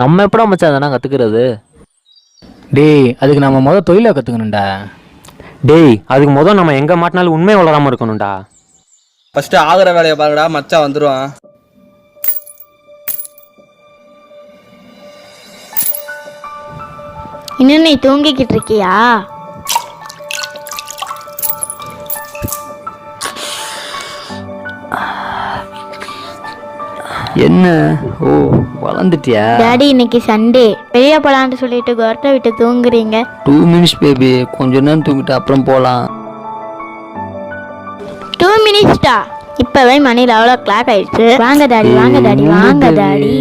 நம்ம எப்படா மச்சான் அதெல்லாம் கற்றுக்கிறது டேய் அதுக்கு நம்ம முத தொழிலை கற்றுக்கணும்டா டேய் அதுக்கு முதல் நம்ம எங்கே மாட்டினாலும் உண்மை வளராமல் இருக்கணும்டா. ஃபர்ஸ்ட் ஆகுற வேலையை பாருடா மச்சான் வந்துருவான். இன்னும் நீ தூங்கிக்கிட்டு இருக்கியா? என்ன? ஓ வளர்ந்துட்டியா? டாடி இன்னைக்கு சண்டே வெளியே போலான்னு சொல்லிட்டு கொரட்டை விட்டு தூங்குறீங்க. டூ மினிட்ஸ் பேபி கொஞ்ச நேரம் தூங்கிட்டு அப்புறம் போகலாம் டூ? மினிட்ஸ்டா இப்பவே மணியில் அவ்வளோ கிளாக் ஆயிடுச்சு. வாங்க டாடி வாங்க டாடி வாங்க டாடி